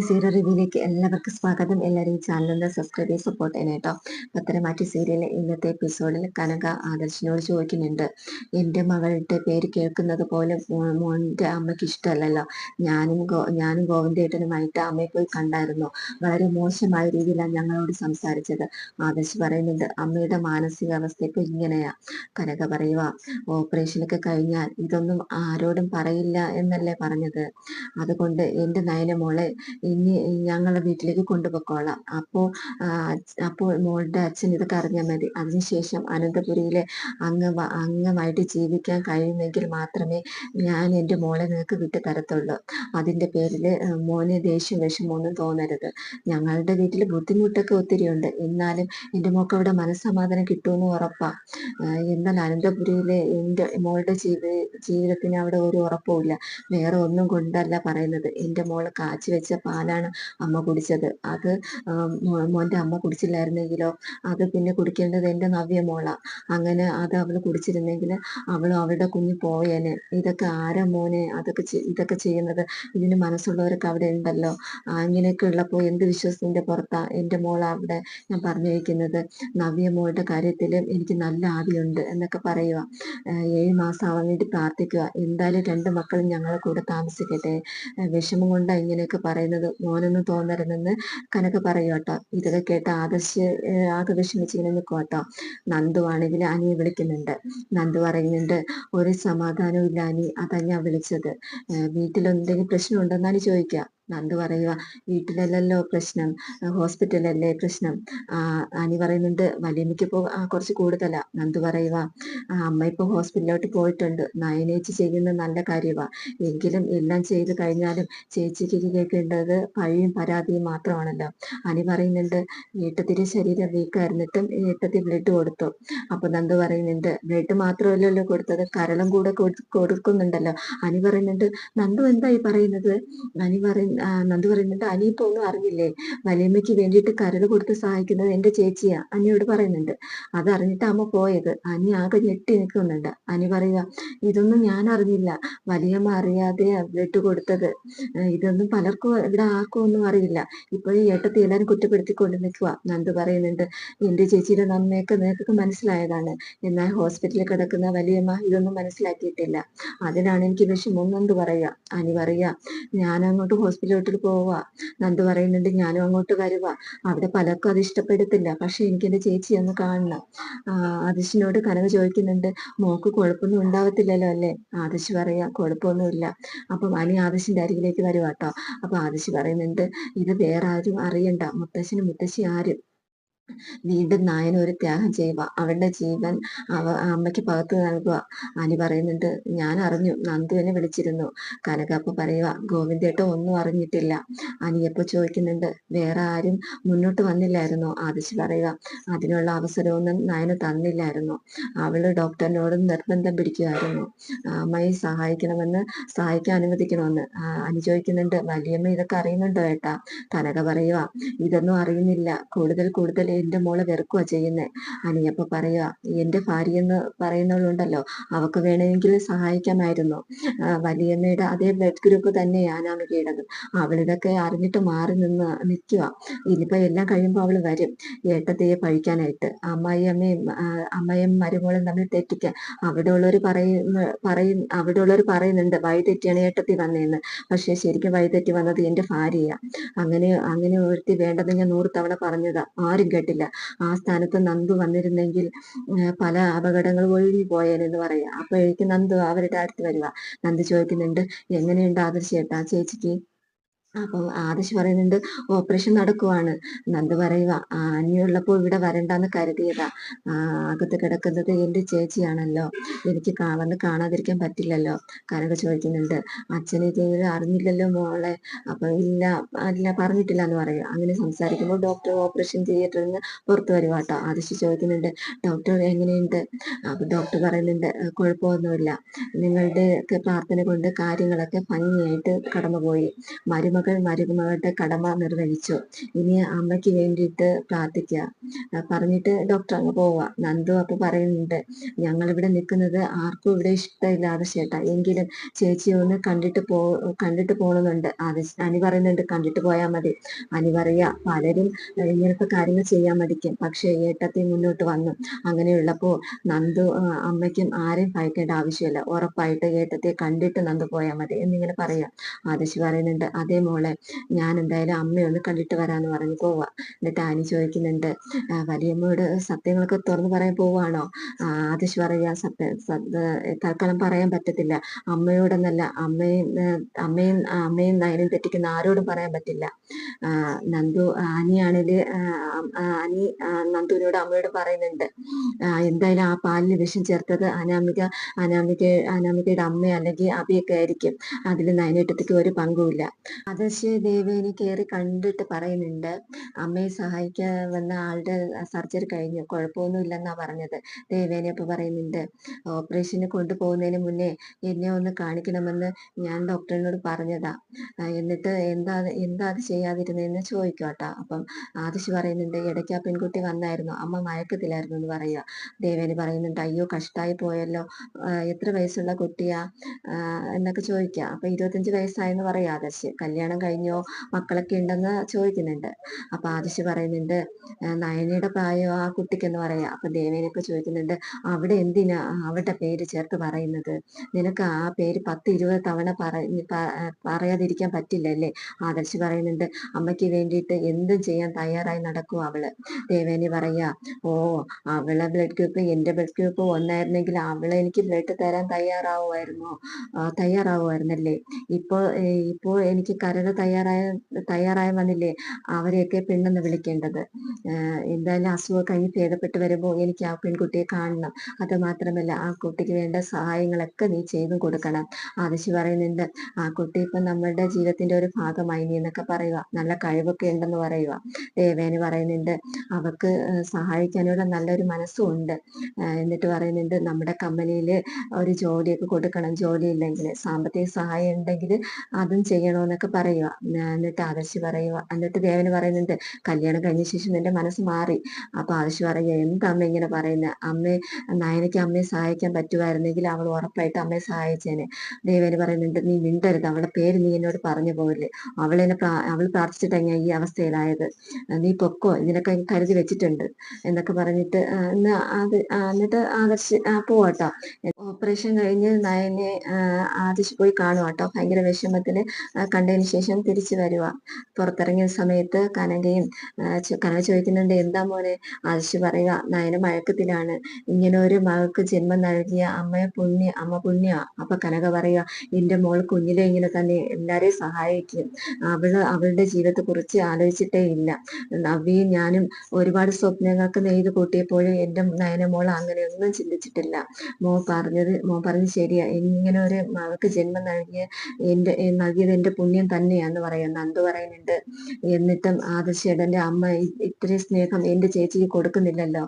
Serial റിവ്യൂലേക്ക് എല്ലാവർക്കും സ്വാഗതം. എല്ലാവരും ചാനലിൽ സബ്സ്ക്രൈബ് ചെയ്ത് സപ്പോർട്ട് ചെയ്യണം കേട്ടോ സീരിയലിലെ ഇന്നത്തെ എപ്പിസോഡിൽ കനക ആദർശിനോട് ചോദിക്കുന്നുണ്ട്. എന്റെ മകളുടെ പേര് കേൾക്കുന്നത് പോലെ മോന്റെ അമ്മയ്ക്ക് ഇഷ്ടമല്ലല്ലോ. ഞാനും ഗോ ഞാനും ഗോവിന്ദേട്ടനുമായിട്ട് അമ്മയെ പോയി കണ്ടായിരുന്നു. വളരെ മോശമായ രീതിയിലാണ് ഞങ്ങളോട് സംസാരിച്ചത്. ആദർശ് പറയുന്നുണ്ട് അമ്മയുടെ മാനസികാവസ്ഥ ഇപ്പൊ ഇങ്ങനെയാ. കനക പറയുക ഓപ്പറേഷനൊക്കെ കഴിഞ്ഞാൽ ഇതൊന്നും ആരോടും പറയില്ല എന്നല്ലേ പറഞ്ഞത്. അതുകൊണ്ട് എന്റെ നയന മോളെ ഇനി ഞങ്ങളെ വീട്ടിലേക്ക് കൊണ്ടുപോയിക്കോളാം. അപ്പോൾ അപ്പോൾ മോളുടെ അച്ഛൻ ഇതൊക്കെ അറിഞ്ഞാൽ മതി. അതിനുശേഷം അനന്തപുരിയിലെ അംഗ അംഗമായിട്ട് ജീവിക്കാൻ കഴിയുമെങ്കിൽ മാത്രമേ ഞാൻ എന്റെ മോളെ നിനക്ക് വിട്ട് തരത്തുള്ളൂ അതിന്റെ പേരിൽ മോനെ ദേഷ്യം വിഷമമൊന്നും തോന്നരുത്. ഞങ്ങളുടെ വീട്ടിൽ ബുദ്ധിമുട്ടൊക്കെ ഒത്തിരി ഉണ്ട് എന്നാലും എന്റെ മോൾക്ക് അവിടെ മനസ്സമാധാനം കിട്ടുമെന്ന് ഉറപ്പാണ് എന്നാൽ അനന്തപുരിയിലെ എന്റെ മോളുടെ ജീവി ജീവിതത്തിന് അവിടെ ഒരു ഉറപ്പുമില്ല വേറെ ഒന്നും കൊണ്ടല്ല പറയുന്നത്. എന്റെ മോൾ കാച്ചി വെച്ച പാലാണ് അമ്മ കുടിച്ചത്. അത് മോന്റെ അമ്മ കുടിച്ചില്ലായിരുന്നെങ്കിലോ? അത് പിന്നെ കുടിക്കേണ്ടത് എന്റെ നവ്യ മോള. അങ്ങനെ അത് അവൾ കുടിച്ചിരുന്നെങ്കിൽ അവൾ അവളുടെ കുഞ്ഞ് പോയേനെ. ഇതൊക്കെ ആരാ മോനെ? അതൊക്കെ ഇതൊക്കെ ചെയ്യുന്നത്? ഇതിന് മനസ്സുള്ളവരൊക്കെ അവിടെ ഉണ്ടല്ലോ. അങ്ങനെയൊക്കെ ഉള്ളപ്പോൾ എന്ത് വിശ്വസത്തിന്റെ പുറത്താ എന്റെ മോൾ അവിടെ ഞാൻ പറഞ്ഞു വയ്ക്കുന്നത് നവ്യ മോളുടെ കാര്യത്തിൽ എനിക്ക് നല്ല ആദിയുണ്ട് എന്നൊക്കെ പറയുക. ഏഴ് മാസം ആവാൻ വേണ്ടി പ്രാർത്ഥിക്കുക. എന്തായാലും രണ്ട് മക്കളും ഞങ്ങളെ കൂടെ താമസിക്കട്ടെ. വിഷമം കൊണ്ടാണ് ഇങ്ങനെയൊക്കെ പറയുന്നത്. മോനൊന്നും തോന്നരുതെന്ന് കനക പറയും കേട്ടോ ഇതൊക്കെ കേട്ട് ആദർശ് ആകെ വിഷമിച്ചിങ്ങനെ നിൽക്കും കേട്ടോ നന്ദു ആണെങ്കിൽ അനിയെ വിളിക്കുന്നുണ്ട്. നന്ദു പറയുന്നുണ്ട് ഒരു സമാധാനവും ഇല്ല അനി. അതാ ഞാൻ വിളിച്ചത്. വീട്ടിലെന്തെങ്കിലും പ്രശ്നം ചോദിക്കുക നന്ദു പറയുക വീട്ടിലല്ലല്ലോ പ്രശ്നം ഹോസ്പിറ്റലല്ലേ പ്രശ്നം? അനി പറയുന്നുണ്ട് വലിയമ്മയ്ക്ക് ഇപ്പോൾ കുറച്ച് കൂടുതലാ. എന്ത് പറയുക അമ്മ ഇപ്പോൾ ഹോസ്പിറ്റലിലോട്ട് പോയിട്ടുണ്ട്. നയനേച്ചി ചെയ്യുന്ന നല്ല കാര്യമാണ് എങ്കിലും എല്ലാം ചെയ്ത് കഴിഞ്ഞാലും ചേച്ചിക്ക് കേൾക്കേണ്ടത് പഴിയും പരാതിയും മാത്രമാണല്ലോ. അനി പറയുന്നുണ്ട് ഏട്ടത്തിന്റെ ശരീരം വീക്കായിരുന്നിട്ടും ഏട്ടത്തി ബ്ലഡ് കൊടുത്തു. അപ്പൊ എന്ത് പറയുന്നുണ്ട് ബ്ലഡ് മാത്രമല്ലല്ലോ കൊടുത്തത് കരളും കൂടെ കൊടുക്കുന്നുണ്ടല്ലോ. അനി പറയുന്നുണ്ട് നന്ദു എന്തായി പറയുന്നത്? അനി പറയുന്ന നന്ദു പറയുന്നുണ്ട്. അനിയിപ്പോ ഒന്നും അറിഞ്ഞില്ലേ? വലിയമ്മയ്ക്ക് വേണ്ടിയിട്ട് കരട് കൊടുത്ത് സഹായിക്കുന്നത് എന്റെ ചേച്ചിയാ. അനിയോട് പറയുന്നുണ്ട്. അതറിഞ്ഞിട്ട് അമ്മ പോയത്. അനി ആകെ ഞെട്ടി നിൽക്കുന്നുണ്ട് അനി പറയുക ഇതൊന്നും ഞാൻ അറിഞ്ഞില്ല. വലിയമ്മ അറിയാതെ ബ്ലഡ് കൊടുത്തത്. ഇതൊന്നും പലർക്കും ഇവിടെ ആർക്കും ഒന്നും അറിയില്ല. ഇപ്പോഴും ഏട്ടത്തി എല്ലാരും കുറ്റപ്പെടുത്തിക്കൊണ്ട് നിൽക്കുക നന്ദു പറയുന്നുണ്ട്. എന്റെ ചേച്ചിയുടെ നന്മയൊക്കെ നിനക്കൊക്കെ മനസ്സിലായതാണ്. എന്നാൽ ഹോസ്പിറ്റലിൽ കിടക്കുന്ന വലിയമ്മ ഇതൊന്നും മനസ്സിലാക്കിയിട്ടില്ല. അതിനാണ് എനിക്ക് വിഷമം. നന്ദു പറയുക. അനി പറയുക ഞാൻ അങ്ങോട്ട് ഹോസ്പിറ്റലിലോട്ട് പോവാ. നന്ദു പറയുന്നുണ്ട് ഞാനും അങ്ങോട്ട് വരുക അവിടെ പലർക്കും അത് ഇഷ്ടപ്പെടത്തില്ല. പക്ഷെ എനിക്ക് എന്റെ ചേച്ചി ഒന്ന് കാണണം. ആദിശിനോട് കനവ് ചോദിക്കുന്നുണ്ട്. മോക്ക് കുഴപ്പമൊന്നും ഉണ്ടാവത്തില്ലല്ലോ അല്ലേ? ആദിശ് പറയാ കുഴപ്പമൊന്നുമില്ല അപ്പൊ അനി ആദിശിന്റെ അരികിലേക്ക് വരുവാട്ടോ. അപ്പൊ ആദിശ് പറയുന്നുണ്ട് ഇത് വേറെ ആരും അറിയണ്ട. മുത്തശ്ശനും മുത്തശ്ശി ആരും. വീണ്ടും നായന ഒരു ത്യാഗം ചെയ്യുക. അവളുടെ ജീവൻ അവ അമ്മയ്ക്ക് പകർത്തു നൽകുക. അനി പറയുന്നുണ്ട് ഞാൻ അറിഞ്ഞു. നന്ദുവിനെ വിളിച്ചിരുന്നു. കനകപ്പ പറയുക ഗോവിന്ദേട്ട ഒന്നും അറിഞ്ഞിട്ടില്ല. അനിയപ്പോ ചോദിക്കുന്നുണ്ട് വേറെ ആരും മുന്നോട്ട് വന്നില്ലായിരുന്നു? ആദിശ് പറയുക അതിനുള്ള അവസരമൊന്നും നയന തന്നില്ലായിരുന്നു. അവൾ ഡോക്ടറിനോട് നിർബന്ധം പിടിക്കുമായിരുന്നു. അമ്മയെ സഹായിക്കണമെന്ന് സഹായിക്കാൻ അനുവദിക്കണമെന്ന്. അനി ചോദിക്കുന്നുണ്ട് വലിയമ്മ ഇതൊക്കെ അറിയുന്നുണ്ടോ ഏട്ടാ? കനക പറയുക ഇതൊന്നും അറിയുന്നില്ല. കൂടുതൽ കൂടുതൽ എന്റെ മോളെ വെറുക്കുക ചെയ്യുന്നത് അനിയപ്പ പറയുക എന്റെ ഭാര്യ എന്ന് പറയുന്നവളുണ്ടല്ലോ അവക്ക് വേണമെങ്കിൽ സഹായിക്കാമായിരുന്നു. വലിയമ്മയുടെ അതേ ബ്ലഡ് ഗ്രൂപ്പ് തന്നെയാണ് അമികയുടേത് അവളിതൊക്കെ അറിഞ്ഞിട്ട് മാറി നിന്ന് നിൽക്കുക ഇനിയിപ്പോൾ എല്ലാം കഴിയുമ്പോൾ അവൾ വരും. ഏട്ടത്തെയെ പഴിക്കാനായിട്ട്. അമ്മായി അമ്മയും അമ്മയും മരുമോളും തമ്മിൽ തെറ്റിക്കാൻ അവിടെ ഉള്ളവർ പറയുന്ന പറയും അവിടെ ഉള്ളവർ പറയുന്നുണ്ട് വഴിതെറ്റിയാണ് ഏട്ടത്തി വന്നതെന്ന് പക്ഷേ ശരിക്കും വഴിതെറ്റി വന്നത് എന്റെ ഭാര്യയാണ് അങ്ങനെ അങ്ങനെ ഒരുത്തി വേണ്ടത് ഞാൻ നൂറ് തവണ പറഞ്ഞതാ. ആരും കേട്ടില്ല ആ സ്ഥാനത്ത് നന്ദു വന്നിരുന്നെങ്കിൽ പല അപകടങ്ങൾ ഒഴുകി പോയേനെന്ന് പറയാം. അപ്പോഴേക്കും നന്ദു അവരുടെ അടുത്ത് വരിക നന്ദു ചോദിക്കുന്നുണ്ട് എങ്ങനെയുണ്ട് ആദർശേട്ടാ ചേച്ചിക്ക്? അപ്പം ആദർശ് പറയുന്നുണ്ട് ഓപ്പറേഷൻ നടക്കുവാണ്. നന്ദ പറയുക അനിയുള്ളപ്പോൾ ഇവിടെ വരണ്ടെന്ന് കരുതിയതാ. അകത്ത് കിടക്കുന്നത് എന്റെ ചേച്ചിയാണല്ലോ. എനിക്ക് വന്ന് കാണാതിരിക്കാൻ പറ്റില്ലല്ലോ. കനക ചോദിക്കുന്നുണ്ട് അച്ഛനെ ചെയ്ത് അറിഞ്ഞില്ലല്ലോ മോളെ. അപ്പൊ ഇല്ല അല്ല പറഞ്ഞിട്ടില്ല എന്ന് പറയുക അങ്ങനെ സംസാരിക്കുമ്പോൾ ഡോക്ടർ ഓപ്പറേഷൻ ചെയ്തിട്ടെന്ന് പുറത്തു വരുക കേട്ടോ ആദർശ് ചോദിക്കുന്നുണ്ട് ഡോക്ടർ എങ്ങനെയുണ്ട്? അപ്പൊ ഡോക്ടർ പറയുന്നുണ്ട് കുഴപ്പമൊന്നുമില്ല. നിങ്ങളുടെ പ്രാർത്ഥന കൊണ്ട് കാര്യങ്ങളൊക്കെ ഭംഗിയായിട്ട് കടന്നുപോയി. മരുമ മരുമകൾ മരുമകളുടെ കടമ നിർവഹിച്ചു. ഇനി അമ്മയ്ക്ക് വേണ്ടിയിട്ട് പ്രാർത്ഥിക്കുക പറഞ്ഞിട്ട് ഡോക്ടർ അങ്ങ് പോവുക. നന്ദു അപ്പൊ പറയുന്നുണ്ട് ഞങ്ങളിവിടെ നിൽക്കുന്നത് ആർക്കും ഇവിടെ ഇഷ്ടമില്ലാതെ ചേട്ടാ. എങ്കിലും ചേച്ചി ഒന്ന് കണ്ടിട്ട് പോ കണ്ടിട്ട് പോകണമെന്നുണ്ട് അത് അനി പറയുന്നുണ്ട് കണ്ടിട്ട് പോയാൽ മതി. അനി പറയുക പലരും ഇങ്ങനത്തെ കാര്യങ്ങൾ ചെയ്യാൻ മടിക്കും. പക്ഷെ ഏട്ടത്തി മുന്നോട്ട് വന്നു. അങ്ങനെയുള്ളപ്പോൾ നന്ദു അമ്മയ്ക്കും ആരെയും ഭയക്കേണ്ട ആവശ്യമില്ല. ഉറപ്പായിട്ട് ഏട്ടത്തെ കണ്ടിട്ട് നന്ദു പോയാൽ മതി. എന്നിങ്ങനെ പറയാം. ആദശി പറയുന്നുണ്ട് അതേ മോളെ ഞാൻ എന്തായാലും അമ്മയൊന്ന് കണ്ടിട്ട് വരാന്ന് പറഞ്ഞ് പോവാ. എന്നിട്ട് ആനി ചോദിക്കുന്നുണ്ട് വലിയമ്മയോട് സത്യങ്ങളൊക്കെ തുറന്നു പറയാൻ പോവാണോ? ആദിശ് പറയുക സത്യ തൽക്കാലം പറയാൻ പറ്റത്തില്ല. അമ്മയോടെന്നല്ല അമ്മയും അമ്മയും അമ്മയും നയനും തെറ്റിക്കുന്ന ആരോടും പറയാൻ പറ്റില്ല. നന്ദു ആനിയാണേൽ ആനി നന്ദുവിനോട് അമ്മയോട് പറയുന്നുണ്ട്. എന്തായാലും ആ പാലിന് വിഷം ചേർത്തത് അനാമിക അനാമിക അനാമികയുടെ അമ്മ അല്ലെങ്കിൽ അബിയൊക്കെ ആയിരിക്കും. അതിൽ നയനേട്ടത്തേക്ക് ഒരു പങ്കുമില്ല ആദർശ് ദേവേനെ കയറി കണ്ടിട്ട് പറയുന്നുണ്ട് അമ്മയെ സഹായിക്കാൻ വന്ന ആളുടെ സർജറി കഴിഞ്ഞു കുഴപ്പമൊന്നുമില്ലെന്നാ പറഞ്ഞത് ദേവേനെ അപ്പൊ പറയുന്നുണ്ട്. ഓപ്പറേഷന് കൊണ്ടുപോകുന്നതിന് മുന്നേ എന്നെ ഒന്ന് കാണിക്കണമെന്ന് ഞാൻ ഡോക്ടറിനോട് പറഞ്ഞതാ. എന്നിട്ട് എന്താ എന്താ അത് ചെയ്യാതിരുന്നതെന്ന് ചോദിക്കോട്ടാ അപ്പം ആദിശ് പറയുന്നുണ്ട് ഇടയ്ക്ക് ആ പെൺകുട്ടി വന്നായിരുന്നു അമ്മ മയക്കത്തിലായിരുന്നു എന്ന് പറയുക. ദേവേന് പറയുന്നുണ്ട് അയ്യോ കഷ്ടായി പോയല്ലോ എത്ര വയസ്സുള്ള കുട്ടിയാ? എന്നൊക്കെ ചോദിക്കുക. അപ്പം ഇരുപത്തഞ്ച് വയസ്സായെന്ന് പറയാം ആദർശ് കല്യാണം കഴിഞ്ഞോ? മക്കളൊക്കെ ഉണ്ടെന്ന് ചോദിക്കുന്നുണ്ട്. അപ്പൊ ആദർശ് പറയുന്നുണ്ട് നയനയുടെ പ്രായം ആ കുട്ടിക്കെന്ന് പറയാ. അപ്പൊ ദേവേനൊക്കെ ചോദിക്കുന്നുണ്ട് അവിടെ എന്തിനാ അവരുടെ പേര് ചേർത്ത് പറയുന്നത്? നിനക്ക് ആ പേര് പത്ത് ഇരുപത് തവണ പറഞ്ഞ് പറയാതിരിക്കാൻ പറ്റില്ലല്ലേ ആദർശ് പറയുന്നുണ്ട് അമ്മയ്ക്ക് വേണ്ടിയിട്ട് എന്തും ചെയ്യാൻ തയ്യാറായി നടക്കും അവൾ. ദേവേനി പറയാ ഓ അവളെ ബ്ലഡ് ഗ്രൂപ്പ് എന്റെ ബ്ലഡ് ഗ്രൂപ്പ് ഒന്നായിരുന്നെങ്കിൽ അവളെ എനിക്ക് ബ്ലഡ് തരാൻ തയ്യാറാവുമായിരുന്നോ? തയ്യാറാവുമായിരുന്നല്ലേ? ഇപ്പോ ഇപ്പോ എനിക്ക് കരട് തയ്യാറായ തയ്യാറായ വന്നില്ലേ? അവരെയൊക്കെ പെണ്ണെന്ന് വിളിക്കേണ്ടത്. എന്തായാലും അസുഖം കഴിഞ്ഞ് ഭേദപ്പെട്ട് വരുമ്പോൾ എനിക്ക് ആ പെൺകുട്ടിയെ കാണണം. അത് മാത്രമല്ല ആ കുട്ടിക്ക് വേണ്ട സഹായങ്ങളൊക്കെ നീ ചെയ്തു കൊടുക്കണം. ആദശി പറയുന്നുണ്ട് ആ കുട്ടി ഇപ്പൊ നമ്മളുടെ ജീവിതത്തിന്റെ ഒരു ഭാഗമായി നീ എന്നൊക്കെ പറയുക നല്ല കഴിവൊക്കെ ഉണ്ടെന്ന് പറയുക ദേവേന് പറയുന്നുണ്ട് അവക്ക് സഹായിക്കാനുള്ള നല്ലൊരു മനസ്സും ഉണ്ട്. എന്നിട്ട് പറയുന്നുണ്ട് നമ്മുടെ കമ്പനിയിൽ ഒരു ജോലിയൊക്കെ കൊടുക്കണം. ജോലി ഇല്ലെങ്കിൽ സാമ്പത്തിക സഹായം ഉണ്ടെങ്കിൽ അതും ചെയ്യണമെന്നൊക്കെ പറയുക. എന്നിട്ട് ആദർശി പറയുക. എന്നിട്ട് ദേവന് പറയുന്നുണ്ട് കല്യാണം കഴിഞ്ഞ ശേഷം എന്റെ മനസ്സ് മാറി. അപ്പൊ ആദർശി പറയുക അമ്മ ഇങ്ങനെ പറയുന്നത് അമ്മയെ നയനയ്ക്ക് അമ്മയെ സഹായിക്കാൻ പറ്റുമായിരുന്നെങ്കിൽ അവൾ ഉറപ്പായിട്ട് അമ്മയെ സഹായിച്ചേനെ. ദേവന് പറയുന്നുണ്ട് നീ മിണ്ടരുത്. അവളുടെ പേര് നീ എന്നോട് പറഞ്ഞു പോകില്ലേ അവളെന്നെ അവൾ പ്രാർത്ഥിച്ചിട്ടാ ഈ അവസ്ഥയിലായത്. നീ പൊക്കോ? ഇതിനൊക്കെ കരുതി വെച്ചിട്ടുണ്ട്. എന്നൊക്കെ പറഞ്ഞിട്ട് അത് എന്നിട്ട് ആദർശ് പോവാട്ടോ. ഓപ്പറേഷൻ കഴിഞ്ഞ് നയനെ ആദർശ് പോയി കാണുവാട്ടോ. ഭയങ്കര വിഷമത്തിന് കണ്ടതിന് ശേഷം തിരിച്ചു വരുക പുറത്തിറങ്ങിയ സമയത്ത് കനകയും കനക ചോദിക്കുന്നുണ്ട് എന്താ മോനെ? ആശു പറയുക നയന മഴക്കത്തിലാണ്. ഇങ്ങനെ ഒരു മകൾക്ക് ജന്മം നൽകിയ അമ്മയെ പുണ്യ അമ്മ പുണ്യ. അപ്പൊ കനക പറയുക എന്റെ മോൾ കുഞ്ഞിലെ ഇങ്ങനെ തന്നെ എല്ലാരെയും സഹായിക്കും. അവൾ അവളുടെ ജീവിതത്തെ കുറിച്ച് ആലോചിച്ചിട്ടേ ഇല്ല. നവ്യയും ഞാനും ഒരുപാട് സ്വപ്നങ്ങൾക്ക് നെയ്ത് കൂട്ടിയപ്പോഴും എന്റെ നയനമോൾ അങ്ങനെയൊന്നും ചിന്തിച്ചിട്ടില്ല. മോ പറഞ്ഞത് മോ പറഞ്ഞ് ശരിയാ. ഇങ്ങനെ ഒരു മകൾക്ക് ജന്മം നൽകിയ എന്റെ നൽകിയത് എന്റെ പുണ്യം തന്നെയാന്ന് പറയുന്നത് നന്ദു പറയുന്നുണ്ട് എന്നിട്ടും ആദർശേടന്റെ അമ്മ ഇത്രയും സ്നേഹം എന്റെ ചേച്ചിക്ക് കൊടുക്കുന്നില്ലല്ലോ?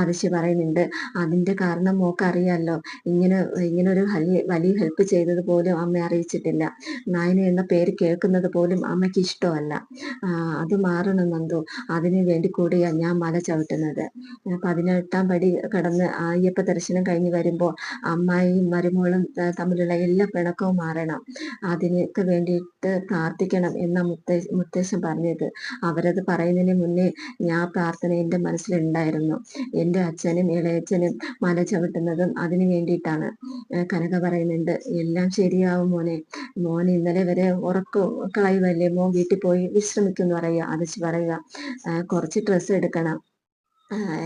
ആദശി പറയുന്നുണ്ട് അതിന്റെ കാരണം മോക്ക് അറിയാലോ ഇങ്ങനെ ഇങ്ങനെ ഒരു വലിയ വലിയ ഹെൽപ്പ് ചെയ്തത് പോലും അമ്മ അറിയിച്ചിട്ടില്ല. നായന എന്ന പേര് കേൾക്കുന്നത് പോലും അമ്മയ്ക്ക് ഇഷ്ടമല്ല. അത് മാറണം നന്ദു. അതിനു വേണ്ടി കൂടിയാണ് ഞാൻ മല ചവിട്ടുന്നത്. പതിനെട്ടാം പടി കടന്ന് അയ്യപ്പ ദർശനം കഴിഞ്ഞ് വരുമ്പോൾ അമ്മായിയും മരുമോളും തമ്മിലുള്ള എല്ലാ പിണക്കവും മാറണം. അതിനൊക്കെ വേണ്ടിയിട്ട് പ്രാർത്ഥിക്കണം എന്ന മുത്തേ മുത്തശ്ശൻ പറഞ്ഞത്. അവരത് പറയുന്നതിന് മുന്നേ ഞാൻ പ്രാർത്ഥന എന്റെ മനസ്സിലുണ്ടായിരുന്നു. എന്റെ അച്ഛനും ഇളയച്ഛനും മല ചവിട്ടുന്നതും അതിനു വേണ്ടിയിട്ടാണ്. കനക പറയുന്നുണ്ട് എല്ലാം ശരിയാവും മോനെ. മോൻ ഇന്നലെ വരെ ഉറക്കം കളയുമല്ലേ മോൻ വീട്ടിൽ പോയി വിശ്രമിക്കുന്നു പറയുക. അതിച്ച് പറയുക. കുറച്ച് ഡ്രസ്സ് എടുക്കണം.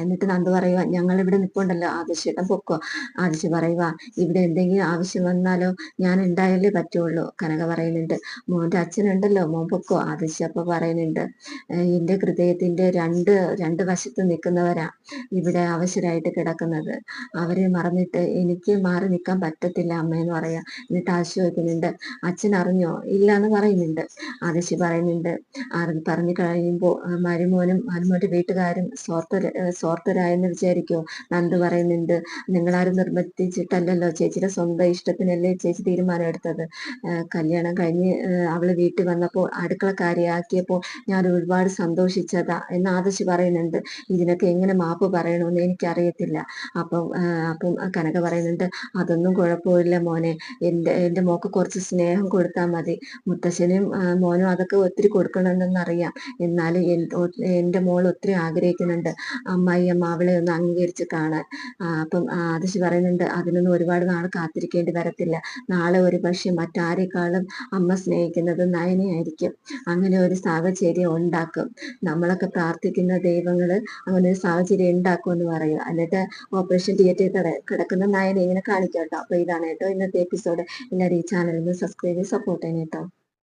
എന്നിട്ട് നന്ദു പറയുക ഞങ്ങൾ ഇവിടെ നിൽപ്പുണ്ടല്ലോ ആദിശ്യേട്ടൻ പൊക്കോ. ആദിശ്യ പറയുക ഇവിടെ എന്തെങ്കിലും ആവശ്യം വന്നാലോ ഞാൻ ഉണ്ടായാലേ പറ്റുള്ളൂ. കനക പറയുന്നുണ്ട് മോന്റെ അച്ഛനുണ്ടല്ലോ മോൻ പൊക്കോ. ആദിശ്യ അപ്പൊ പറയുന്നുണ്ട് എന്റെ ഹൃദയത്തിന്റെ രണ്ട് രണ്ട് വശത്ത് നിൽക്കുന്നവരാ ഇവിടെ അവശരായിട്ട് കിടക്കുന്നത്. അവരെ മറന്നിട്ട് എനിക്ക് മാറി നിൽക്കാൻ പറ്റത്തില്ല അമ്മയെന്ന് പറയാ. എന്നിട്ട് ആശ്വസിക്കുന്നുണ്ട് അച്ഛൻ അറിഞ്ഞോ? ഇല്ല എന്ന് പറയുന്നുണ്ട്. ആദിശ്യ പറയുന്നുണ്ട് പറഞ്ഞു കഴിയുമ്പോൾ മരുമോനും മരുമോന്റെ വീട്ടുകാരും സ്വാർത്ഥര് സ്വാർത്ഥരായെന്ന് വിചാരിക്കോ? നന്ദ് പറയുന്നുണ്ട് നിങ്ങളാരും നിർബന്ധിച്ചിട്ടല്ലല്ലോ ചേച്ചിയുടെ സ്വന്തം ഇഷ്ടത്തിനല്ലേ ചേച്ചി തീരുമാനം എടുത്തത്? കല്യാണം കഴിഞ്ഞ് അവൾ വീട്ടിൽ വന്നപ്പോൾ അടുക്കള അടുക്കളക്കാരിയാക്കിയപ്പോൾ ഞാൻ ഒരുപാട് സന്തോഷിച്ചതാ എന്ന് ആദർശ് പറയുന്നുണ്ട്. ഇതിനൊക്കെ എങ്ങനെ മാപ്പ് പറയണമെന്ന് എനിക്കറിയത്തില്ല. അപ്പം അപ്പം കനക പറയുന്നുണ്ട് അതൊന്നും കുഴപ്പമില്ല മോനെ. എന്റെ എന്റെ മോക്ക് കുറച്ച് സ്നേഹം കൊടുത്താൽ മതി. മുത്തശ്ശനും മോനും അതൊക്കെ ഒത്തിരി കൊടുക്കണമെന്നറിയാം. എന്നാലും എന്റെ മോൾ ഒത്തിരി ആഗ്രഹിക്കുന്നുണ്ട്. അമ്മായി അമ്മാവളെ ഒന്ന് അംഗീകരിച്ച് കാണാൻ. അപ്പം ആദശി പറയുന്നുണ്ട് അതിനൊന്നും ഒരുപാട് നാൾ കാത്തിരിക്കേണ്ടി വരത്തില്ല. നാളെ ഒരു പക്ഷെ മറ്റാരെക്കാളും അമ്മ സ്നേഹിക്കുന്നത് നയനയായിരിക്കും. അങ്ങനെ ഒരു സാഹചര്യം ഉണ്ടാക്കും. നമ്മളൊക്കെ പ്രാർത്ഥിക്കുന്ന ദൈവങ്ങൾ അങ്ങനെ ഒരു സാഹചര്യം ഉണ്ടാക്കും എന്ന് പറയും. എന്നിട്ട് ഓപ്പറേഷൻ തിയേറ്ററിൽ കിടക്കുന്ന നയനെ ഇങ്ങനെ കാണിക്കാം കേട്ടോ. അപ്പൊ ഇതാണ് കേട്ടോ ഇന്നത്തെ എപ്പിസോഡ്. എല്ലാവരും ഈ ചാനലിൽ സബ്സ്ക്രൈബ് സപ്പോർട്ട് ചെയ്യണം കേട്ടോ.